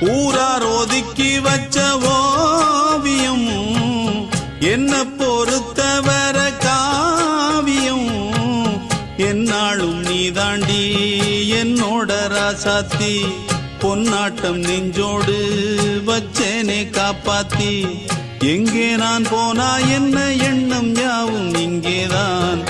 ஊரார் ஒதுக்கி வச்ச ஓவியம் என்ன பொறுத்தவர காவியம். என்னாலும் நீ தாண்டி என்னோட ராசாத்தி பொன்னாட்டம் நெஞ்சோடு வச்சேனே காப்பாத்தி. எங்கே நான் போனா என்ன எண்ணம் யாவும் இங்கேதான்.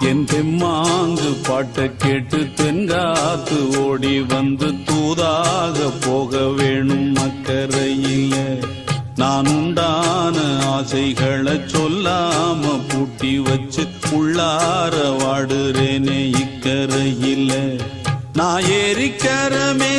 என் தெம்மாங்கு பாட்டை கேட்டு தென்காத்து ஓடி வந்து தூதாக போக வேணும் அக்கறையில. நான் உண்டான ஆசைகளை சொல்லாம பூட்டி வச்சு உள்ளார வாடுறேனே இக்கரையில். நான் ஏறிக்கரமே